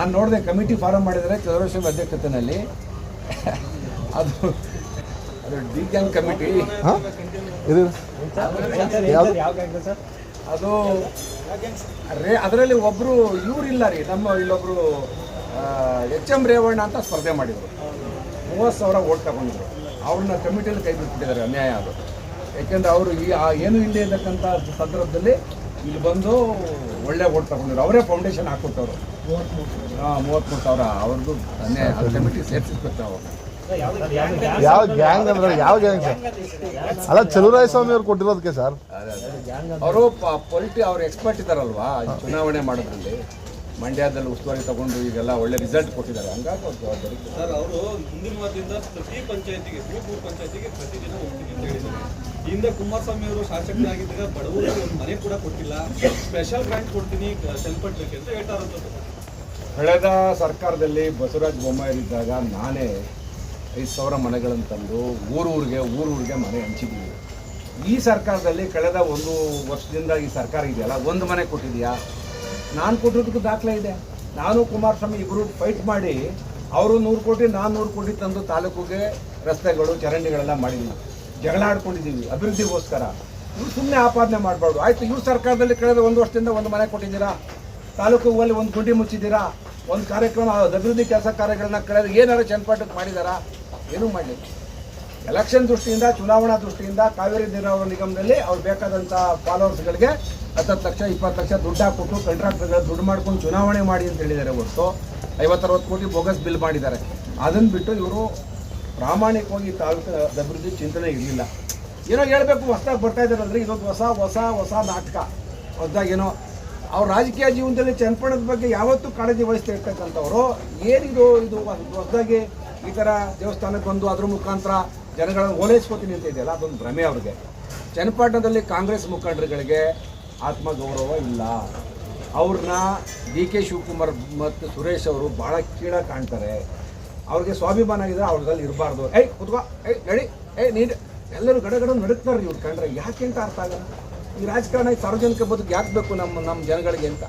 ನಾನು ನೋಡಿದೆ committee farm ಮಾಡಿದರೆ ಚಂದ್ರಶೇಖರ್ ಅಧ್ಯಕ್ಷತೆಯಲ್ಲಿ. ಅದು ಅದು ಡಿ ಗ್ಯಾಂಗ್ ಕಮಿಟಿ ಇದು? ಯಾವ್ದು? ಅದು ರೇ ಅದರಲ್ಲಿ ಒಬ್ಬರು ಇವ್ರು ಇಲ್ಲ ರೀ ನಮ್ಮ ಇಲ್ಲೊಬ್ರು ಎಚ್ ಎಂ ರೇವಣ್ಣ ಅಂತ ಸ್ಪರ್ಧೆ ಮಾಡಿದರು. ಮೂವತ್ತು ಸಾವಿರ ಓಟ್ ತಗೊಂಡಿದ್ರು. ಅವ್ರನ್ನ ಕಮಿಟಿಯಲ್ಲಿ ಕೈ ಬಿಟ್ಬಿಟ್ಟಿದ್ದಾರೆ ಅನ್ಯಾಯ ಅದು. ಯಾಕೆಂದ್ರೆ ಅವರು ಈ ಆ ಏನು ಇಲ್ಲದೆ ಇರತಕ್ಕಂಥ ಸಂದರ್ಭದಲ್ಲಿ ಇಲ್ಲಿ ಬಂದು ಒಳ್ಳೆ ಓಟ್ ತಗೊಂಡಿದ್ರು. ಅವರೇ ಫೌಂಡೇಶನ್ ಹಾಕ್ಕೊಟ್ಟವ್ರು. ಹಾಂ ಮೂವತ್ತ್ಮೂರು ಸಾವಿರ. ಅವ್ರದ್ದು ಅದನ್ನೇ ಅದು ಕಮಿಟಿ ಅವರು. ನಾವು ಯಾವ ಗ್ಯಾಂಗ್ ಅಂದ್ರೆ ಯಾವ ಗ್ಯಾಂಗ್ ಸರ್ ಅಲ್ಲ ಚಲುರಾಯ ಸ್ವಾಮಿ ಅವ್ರು ಕೊಟ್ಟಿರೋದಕ್ಕೆ ಸರ್ ಅವರು ಪೊಲಿಟಿ ಅವ್ರು ಎಕ್ಸ್ಪರ್ಟ್ ಇದ್ದಾರಲ್ವಾ? ಈ ಚುನಾವಣೆ ಮಾಡೋದ್ರಲ್ಲಿ. ಮಂಡ್ಯದಲ್ಲಿ ಉಸ್ತುವಾರಿ ತಗೊಂಡು ಈಗೆಲ್ಲ ಒಳ್ಳೆ ರಿಸಲ್ಟ್ ಕೊಟ್ಟಿದ್ದಾರೆ. ಹಂಗಾಗಿ ಅವ್ರ ಜವಾಬ್ದಾರಿ ಸರ್ ಅವರು ಹಿಂದಿನ ವಾರದಿಂದ ಪ್ರತಿ ಪಂಚಾಯತಿಗೆ ಪ್ರತಿ ಪಂಚಾಯತಿಗೆ ಪ್ರತಿದಿನ ಹೋಗ್ತೀನಿ ಅಂತ ಹೇಳಿದ್ದಾರೆ. ಈ ಹಿಂದೆ ಕುಮಾರಸ್ವಾಮಿ ಅವರು ಶಾಸಕರಾಗಿದ್ದಾಗ ಬಡವರಿಗೆ ಒಂದು ಮನೆ ಕೂಡ ಕೊಟ್ಟಿಲ್ಲ. ಸ್ಪೆಷಲ್ ಗ್ರಾಂಟ್ ಕೊಡ್ತೀನಿ ಚಲ್ಪಟ್ಲಿಕ್ಕೆ ಅಂತ ಹೇಳ್ತಾರ ಕಳೆದ ಸರ್ಕಾರದಲ್ಲಿ ಬಸವರಾಜ ಬೊಮ್ಮಾಯಿರಿದ್ದಾಗ ನಾನೇ ಐದು ಸಾವಿರ ಮನೆಗಳನ್ನು ತಂದು ಊರೂರಿಗೆ ಊರೂರಿಗೆ ಮನೆ ಹಂಚಿದ್ದೀವಿ ಈ ಸರ್ಕಾರದಲ್ಲಿ ಕಳೆದ ಒಂದು ವರ್ಷದಿಂದ ಈ ಸರ್ಕಾರ ಇದೆಯಲ್ಲ, ಒಂದು ಮನೆ ಕೊಟ್ಟಿದೆಯಾ? ನಾನು ಕೊಟ್ಟಿರೋದಕ್ಕೂ ದಾಖಲೆ ಇದೆ. ನಾನು ಕುಮಾರಸ್ವಾಮಿ ಇಬ್ಬರು ಫೈಟ್ ಮಾಡಿ, ಅವರು ನೂರು ಕೋಟಿ, ನಾನು ನೂರು ಕೋಟಿ ತಂದು ತಾಲೂಕಿಗೆ ರಸ್ತೆಗಳು, ಚರಂಡಿಗಳೆಲ್ಲ ಮಾಡಿದ್ವಿ. ಜಗಳ ಆಡ್ಕೊಂಡಿದ್ದೀವಿ ಅಭಿವೃದ್ಧಿಗೋಸ್ಕರ. ಇವ್ರು ಸುಮ್ಮನೆ ಆಪಾದನೆ ಮಾಡಬಾರ್ದು. ಆಯಿತು, ಇವ್ರ ಸರ್ಕಾರದಲ್ಲಿ ಕಳೆದ ಒಂದು ವರ್ಷದಿಂದ ಒಂದು ಮನೆ ಕೊಟ್ಟಿದ್ದೀರಾ? ತಾಲೂಕುಗಳಲ್ಲಿ ಒಂದು ಗುಂಡಿ ಮುಚ್ಚಿದ್ದೀರಾ? ಒಂದು ಕಾರ್ಯಕ್ರಮ, ಅಭಿವೃದ್ಧಿ ಕೆಲಸ ಕಾರ್ಯಗಳನ್ನ ಕಳೆದ ಏನಾರು ಚನ್ನಪಟ್ಟಕ್ಕೆ ಮಾಡಿದಾರಾ? ಏನು ಮಾಡಲಿಲ್ಲ. ಎಲೆಕ್ಷನ್ ದೃಷ್ಟಿಯಿಂದ, ಚುನಾವಣಾ ದೃಷ್ಟಿಯಿಂದ ಕಾವೇರಿ ನೀರಾವರಿ ನಿಗಮದಲ್ಲಿ ಅವ್ರು ಬೇಕಾದಂಥ ಫಾಲೋವರ್ಸ್ಗಳಿಗೆ ಹತ್ತತ್ತು ಲಕ್ಷ, ಇಪ್ಪತ್ತು ಲಕ್ಷ ದುಡ್ಡು ಹಾಕ್ಬಿಟ್ಟು ಕಾಂಟ್ರಾಕ್ಟರ್ಗಳು ದುಡ್ಡು ಮಾಡ್ಕೊಂಡು ಚುನಾವಣೆ ಮಾಡಿ ಅಂತ ಹೇಳಿದ್ದಾರೆ ಹೊರತು ಐವತ್ತರವತ್ತು ಕೋಟಿ ಬೋಗಸ್ ಬಿಲ್ ಮಾಡಿದ್ದಾರೆ. ಅದನ್ನು ಬಿಟ್ಟು ಇವರು ಪ್ರಾಮಾಣಿಕವಾಗಿ ತಾಲೂಕು ಅಭಿವೃದ್ಧಿ ಚಿಂತನೆ ಇರಲಿಲ್ಲ. ಏನೋ ಹೇಳಬೇಕು, ಹೊಸದಾಗಿ ಬರ್ತಾ ಇದ್ದಾರಲ್ರಿ? ಇದೊಂದು ಹೊಸ ಹೊಸ ಹೊಸ ನಾಟಕ. ಹೊಸದಾಗಿ ಏನೋ ಅವ್ರ ರಾಜಕೀಯ ಜೀವನದಲ್ಲಿ ಚನ್ನಪಟ್ಟಣದ ಬಗ್ಗೆ ಯಾವತ್ತೂ ಕಾಳಜಿ ವಹಿಸ್ತಾ ಇರ್ತಕ್ಕಂಥವ್ರು, ಏನಿದು ಇದು ಹೊಸದಾಗಿ ಈ ಥರ ದೇವಸ್ಥಾನಕ್ಕೆ ಬಂದು ಅದ್ರ ಮುಖಾಂತರ ಜನಗಳನ್ನು ಓಲೈಸ್ಕೋತೀನಿ ಅಂತ ಇದೆಯಲ್ಲ, ಅದೊಂದು ಭ್ರಮೆ ಅವ್ರಿಗೆ. ಚನ್ನಪಟ್ಟಣದಲ್ಲಿ ಕಾಂಗ್ರೆಸ್ ಮುಖಂಡರುಗಳಿಗೆ ಆತ್ಮಗೌರವ ಇಲ್ಲ. ಅವ್ರನ್ನ ಡಿ ಕೆ ಶಿವಕುಮಾರ್ ಮತ್ತು ಸುರೇಶ್ ಅವರು ಭಾಳ ಕೀಳ ಕಾಣ್ತಾರೆ. ಅವ್ರಿಗೆ ಸ್ವಾಭಿಮಾನ ಆಗಿದ್ರೆ ಅವ್ರದಲ್ಲಿ ಇರಬಾರ್ದು. ಏಯ್ ಕುತ್ಕೋ. ಏಯ್ ನಡಿ. ಏಯ್ ನೀಡಿ ಎಲ್ಲರೂ ಗಡಗಡ ನಡುಕ್ತಾರೆ ಇವ್ರು ಕಂಡ್ರೆ. ಯಾಕೆ ಅಂತ ಅರ್ಥ ಆಗಲ್ಲ. ಈ ರಾಜಕಾರಣ ಸಾರ್ವಜನಿಕ ಬದುಕು ಯಾಕೆ ಬೇಕು ನಮ್ಮ ನಮ್ಮ ಜನಗಳಿಗೆ ಅಂತ.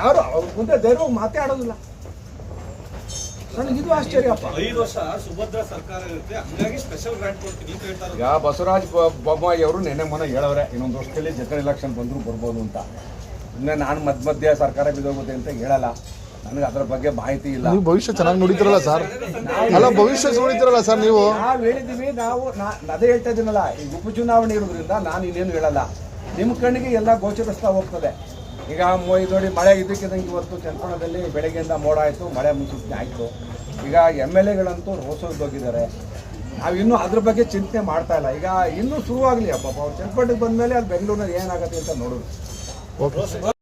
ಯಾರು ಅವ್ರ ಮುಂದೆ ಧೈರ್ಯವಾಗಿ ಮಾತೇ ಆಡೋದಿಲ್ಲ. ನನಗೆ ಇದು ಆಶ್ಚರ್ಯಪ್ಪ. ಐದು ವರ್ಷ ಸುಭದ್ರ ಸರ್ಕಾರ ಇರುತ್ತೆ. ಹಂಗಾಗಿ ಸ್ಪೆಷಲ್ ಗ್ರಾಂಟ್ ಕೊಡ್ತೀನಿ ಅಂತ ಹೇಳ್ತಾರೆ ಈಗ ಬಸವರಾಜ ಬೊಮ್ಮಾಯಿ ಅವರು ನೆನ್ನೆ ಮೊನ್ನೆ ಹೇಳವ್ರೆ ಇನ್ನೊಂದು ವರ್ಷದಲ್ಲಿ ಜನರಲ್ ಎಲೆಕ್ಷನ್ ಬಂದರೂ ಬರ್ಬೋದು ಅಂತ. ಇನ್ನ ನಾನು ಮಧ್ಯ ಮಧ್ಯ ಸರ್ಕಾರ ಬಿದ್ದೋಗುತ್ತೆ ಅಂತ ಹೇಳಲ್ಲ. ನನಗೆ ಅದರ ಬಗ್ಗೆ ಮಾಹಿತಿ ಇಲ್ಲ. ನೀವು ಭವಿಷ್ಯ ಚೆನ್ನಾಗಿ ನೋಡಿದ್ರಲ್ಲ ಸರ್? ಅಲ್ಲ ಭವಿಷ್ಯ ನೋಡಿದ್ರಲ್ಲ ಸರ್ ನೀವು? ನಾವು ಹೇಳಿದ್ದೀವಿ ನಾವು ಅದೇ ಹೇಳ್ತಾ ಇದ್ದೀನಲ್ಲ ಈ ಉಪಚುನಾವಣೆ ಇರೋದ್ರಿಂದ ನಾನು ಇನ್ನೇನು ಹೇಳಲ್ಲ. ನಿಮ್ಮ ಕಣ್ಣಿಗೆ ಎಲ್ಲ ಗೋಚರಿಸ್ತಾ ಹೋಗ್ತದೆ. ಈಗ ನೋಡಿ ಮಳೆ ಇದಕ್ಕಿದಂಗೆ ಇವತ್ತು ಚಂದ್ರಣದಲ್ಲಿ ಬೆಳಗ್ಗೆಯಿಂದ ಮೋಡ ಆಯಿತು ಮಳೆ ಮುನ್ಸೂಚನೆ ಆಯಿತು. ಈಗ ಎಂ ಎಲ್ ಎಗಳಂತೂ ಹೋಗಿದ್ದಾರೆ. ನಾವು ಇನ್ನೂ ಅದ್ರ ಬಗ್ಗೆ ಚಿಂತನೆ ಮಾಡ್ತಾ ಇಲ್ಲ. ಈಗ ಇನ್ನೂ ಶುರುವಾಗಲಿ ಅಪ್ಪ ಅವ್ರು ಚನ್ನಪಟ್ಟಣಕ್ಕೆ ಬಂದಮೇಲೆ ಅದು ಬೆಂಗಳೂರಿನಲ್ಲಿ ಏನಾಗುತ್ತೆ ಅಂತ ನೋಡೋದು.